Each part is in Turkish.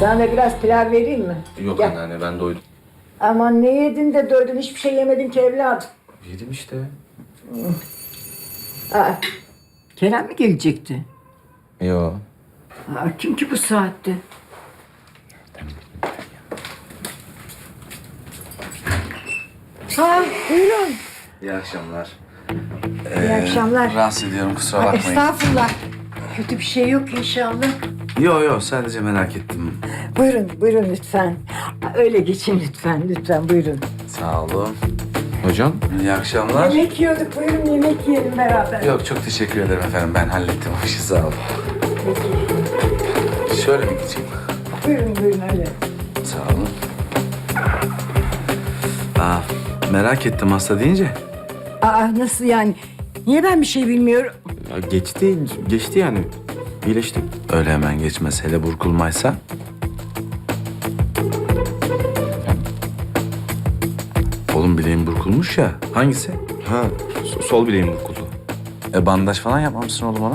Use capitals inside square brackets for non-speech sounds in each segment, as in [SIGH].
Sana da biraz pilav vereyim mi? Yok Gel. anneanne ben doydum. Aman ne yedin de doydun hiçbir şey yemedin ki evladım. Yedim işte. Aa, Kerem mi gelecekti? Yo. Aa, kim ki bu saatte? Ha, buyurun. İyi akşamlar. İyi akşamlar. Rahatsız ediyorum kusura Ay, bakmayın. estağfurullah. Kötü bir şey yok inşallah. Yo yo sadece merak ettim. Buyurun, buyurun lütfen. Öyle geçin lütfen, lütfen buyurun. Sağ olun. Hocam? İyi akşamlar. Yemek yiyorduk, buyurun yemek yiyelim beraber. Yok çok teşekkür ederim efendim ben hallettim o işi sağ olun. Şöyle bir geçeyim. Buyurun, buyurun öyle. Sağ olun. Aa, merak ettim hasta deyince. Aa nasıl yani? Niye ben bir şey bilmiyorum? Ya geçti, geçti yani. İyileşti. Öyle hemen geçmez hele burkulmaysa. Oğlum bileğin burkulmuş ya. Hangisi? Ha, so- sol bileğim burkuldu. E bandaj falan yapmamışsın oğlum ona.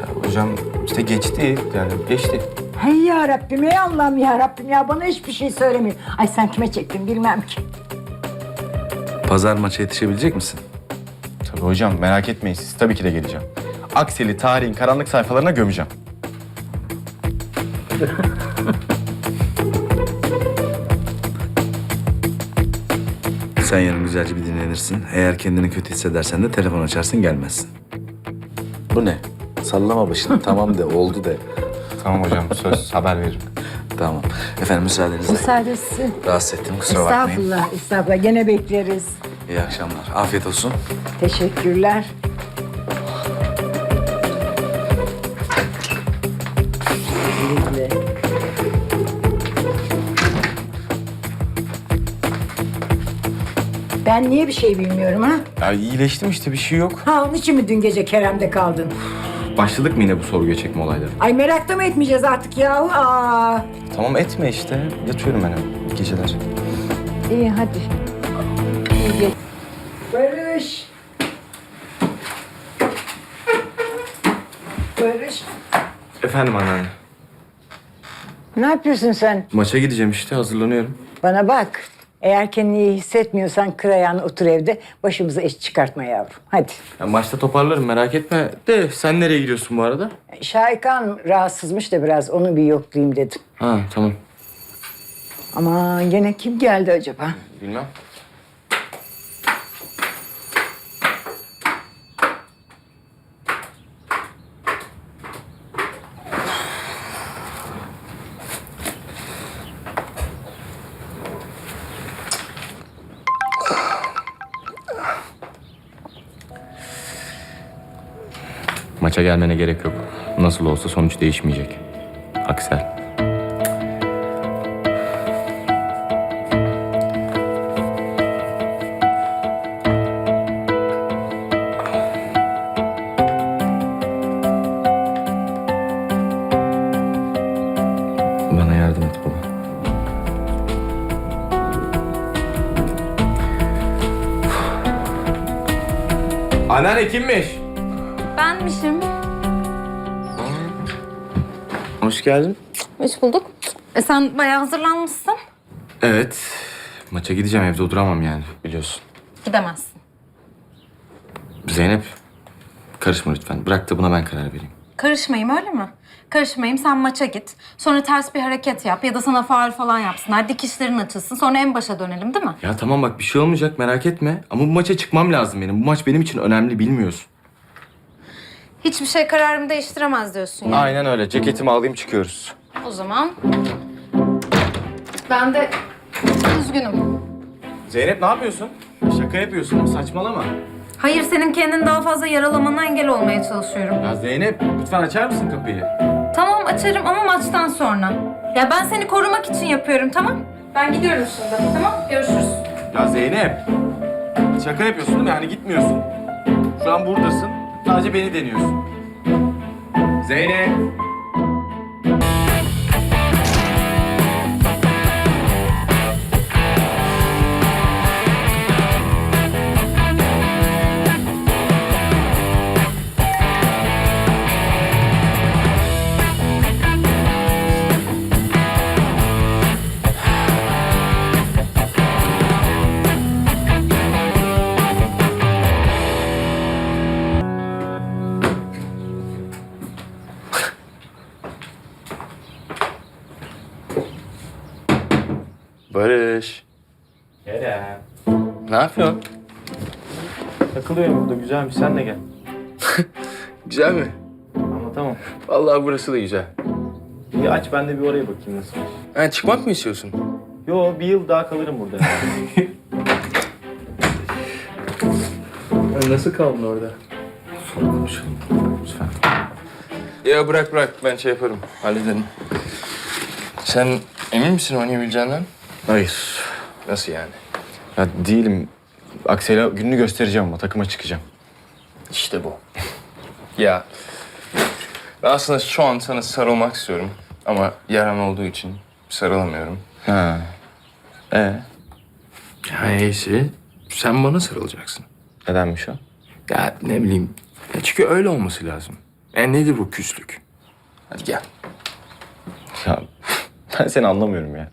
Ya hocam işte geçti yani geçti. Hey ya Rabbim, ey Allah'ım ya Rabbim ya bana hiçbir şey söylemiyor. Ay sen kime çektin bilmem ki. Pazar maça yetişebilecek misin? Tabii hocam merak etmeyin siz tabii ki de geleceğim. Aksel'i tarihin karanlık sayfalarına gömeceğim. [LAUGHS] Sen yarın güzelce bir dinlenirsin. Eğer kendini kötü hissedersen de telefon açarsın gelmezsin. Bu ne? Sallama başını. [LAUGHS] tamam de, oldu de. Tamam hocam söz haber veririm. Tamam. Efendim müsaadenizle. Müsaadesi. Rahatsız ettim kusura bakmayın. Estağfurullah, estağfurullah. Gene bekleriz. İyi akşamlar. Afiyet olsun. Teşekkürler. Ben niye bir şey bilmiyorum ha? Ya iyileştim işte bir şey yok. Ha onun için mi dün gece Kerem'de kaldın? Başladık mı yine bu sorguya çekme olayları? Ay merakta mı etmeyeceğiz artık yahu? Aa. Tamam etme işte. Yatıyorum ben. İyi geceler. İyi hadi. İyi. Barış. Barış. Efendim anneanne. Ne yapıyorsun sen? Maça gideceğim işte hazırlanıyorum. Bana bak. Eğer kendini iyi hissetmiyorsan kır ayağını otur evde. Başımıza iş çıkartma yavrum. Hadi. Ya maçta toparlarım merak etme. De sen nereye gidiyorsun bu arada? Şahika Hanım rahatsızmış da biraz onu bir yoklayayım dedim. Ha tamam. Ama gene kim geldi acaba? Bilmem. Maça gelmene gerek yok. Nasıl olsa sonuç değişmeyecek. Aksel. Bana yardım et baba. Anneanne kimmiş? Benmişim. Hoş geldin. Hoş bulduk. E sen bayağı hazırlanmışsın. Evet. Maça gideceğim evde oturamam yani biliyorsun. Gidemezsin. Zeynep karışma lütfen. Bırak da buna ben karar vereyim. Karışmayayım öyle mi? Karışmayayım sen maça git. Sonra ters bir hareket yap ya da sana faul falan yapsınlar. Dikişlerin açılsın. Sonra en başa dönelim değil mi? Ya tamam bak bir şey olmayacak merak etme. Ama bu maça çıkmam lazım benim. Bu maç benim için önemli bilmiyorsun. Hiçbir şey kararımı değiştiremez diyorsun ya. Aynen öyle. Ceketimi alayım çıkıyoruz. O zaman ben de üzgünüm. Zeynep ne yapıyorsun? Şaka yapıyorsun. Saçmalama. Hayır senin kendini daha fazla yaralamana engel olmaya çalışıyorum. Ya Zeynep lütfen açar mısın kapıyı? Tamam açarım ama maçtan sonra. Ya ben seni korumak için yapıyorum tamam? Ben gidiyorum şimdi. Tamam görüşürüz. Ya Zeynep. Şaka yapıyorsun değil mi? Yani gitmiyorsun. Şu an buradasın. Sadece beni deniyorsun. Zeynep. Barış. Kerem. Ne yapıyorsun? Takılıyorum burada güzelmiş sen de gel. [LAUGHS] Güzel mi? Anlatamam. Vallahi burası da güzel. Bir aç ben de bir oraya bakayım nasılmış. Ha, çıkmak mı istiyorsun? Yo bir yıl daha kalırım burada. [LAUGHS] Nasıl kaldın orada? Sonra konuşalım. Lütfen. Ya bırak bırak ben şey yaparım. Hallederim. Sen emin misin oynayabileceğinden? Hayır. Nasıl yani? Ya değilim. Aksel'e gününü göstereceğim ama takıma çıkacağım. İşte bu. ya ben aslında şu an sana sarılmak istiyorum. Ama yaram olduğu için sarılamıyorum. Ha. Ee, Ya neyse sen bana sarılacaksın. nedenmiş o? Ya ne bileyim. Ya çünkü öyle olması lazım. Ya nedir bu küslük? Hadi gel. Ya ben seni anlamıyorum ya.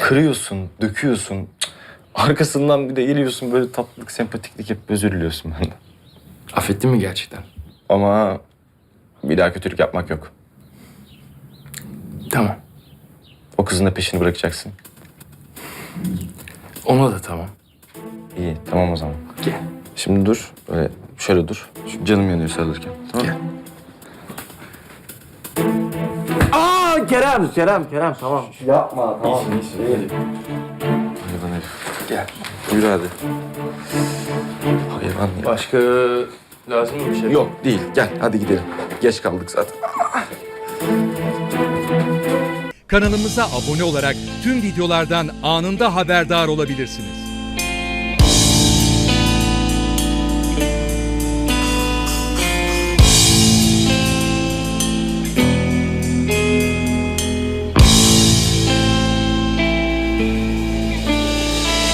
Kırıyorsun, döküyorsun. Cık. Arkasından bir de geliyorsun böyle tatlılık, sempatiklik yapıp özür diliyorsun benden. Affettin mi gerçekten? Ama bir daha kötülük yapmak yok. Tamam. O kızın da peşini bırakacaksın. Ona da tamam. İyi, tamam o zaman. Gel. Şimdi dur, böyle şöyle dur. Şu canım yanıyor sarılırken. Tamam mı? Gel. Aa Kerem, Kerem, Kerem tamam. Yapma tamam. Hayvan herif. Gel. Yürü hadi. Hayvan ya. Başka lazım mı bir şey? Yok değil, gel hadi gidelim. Geç kaldık zaten. Kanalımıza abone olarak tüm videolardan anında haberdar olabilirsiniz.